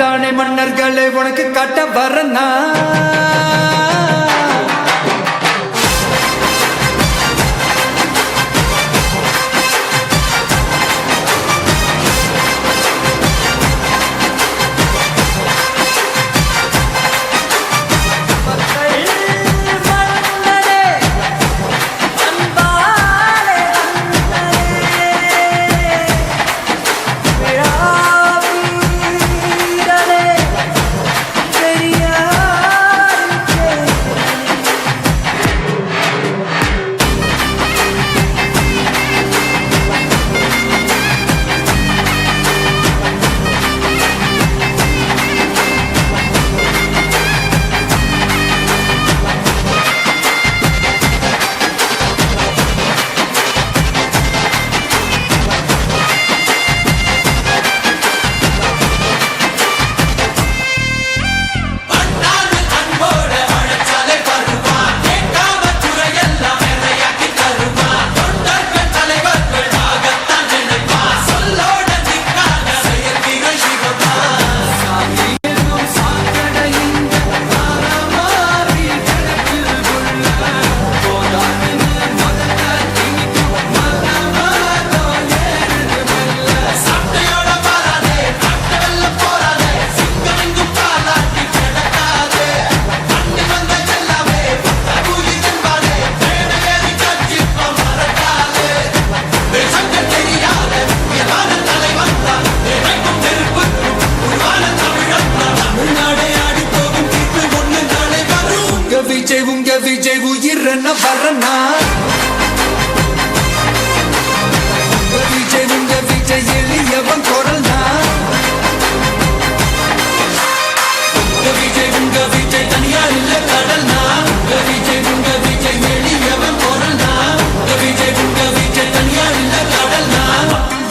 தானே மன்னர்களை உனக்கு கட்ட வரனா விஜய் உயிரன வரனா விஜய் உங்க விஜய் எளியவன் குரல்னா உங்க விஜய் உங்க விஜய் தனியா இல்ல கடல்னா உங்க விஜய் உங்க விஜய் எளியவன் குரல்னா உங்க விஜய் உங்க விஜய் தனியா இல்ல கடல்னா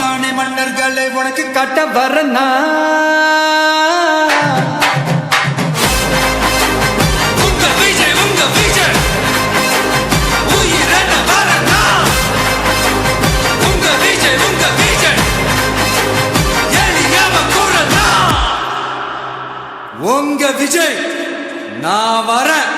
தானே. மன்னர்களை உனக்கு கட்ட வரனா நான் வரேன்.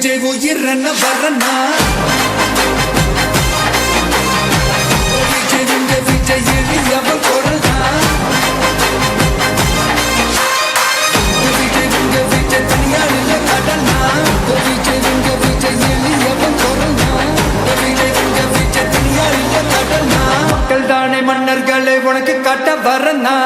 விஜய் உயிரென வரனா விஜய் உங்க விஜய் எளியவன் குரல்னா உங்க விஜய் உங்க விஜய் தனியா இல்ல கடல்னா விஜய் உங்க விஜய் எளியவன் குரல்னா உங்க விஜய் உங்க விஜய் தனியா இல்ல கடல்னா மக்கள் தானே மன்னர்களை உனக்கு கட்ட வரனா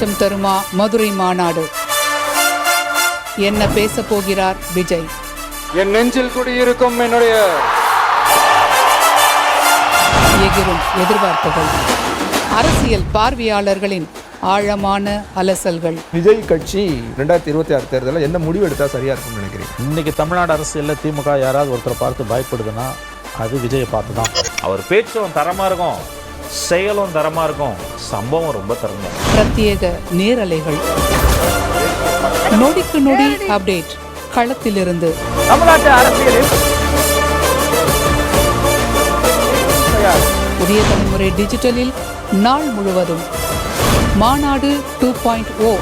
மாற்றம் தருமா மதுரை மாநாடு? என்ன பேசப் போகிறார் விஜய்? என் நெஞ்சில் குடியிருக்கும் என்னுடைய எகிரும் எதிர்பார்ப்புகள். அரசியல் பார்வையாளர்களின் ஆழமான அலசல்கள். விஜய் கட்சி ரெண்டாயிரத்தி இருபத்தி ஆறு தேர்தலில் என்ன முடிவு எடுத்தா சரியா இருக்கும்னு நினைக்கிறீங்க? இன்னைக்கு தமிழ்நாடு அரசியலில் திமுக யாராவது ஒருத்தரை பார்த்து பயப்படுதுன்னா அது விஜயை பார்த்து தான் அவர் பேச்சும் தரமாக இருக்கும். செயலும் தரமாக இருக்கும். சம்பவம் ரொம்ப தரமாக பிரத்யேக நேரலைகள். நொடிக்கு நொடி அப்டேட் களத்திலிருந்து. தமிழ்நாட்டு அரசியலில். புதிய தலைமுறை டிஜிட்டலில் நாள் முழுவதும். மாநாடு டூ பாயிண்ட் ஓ.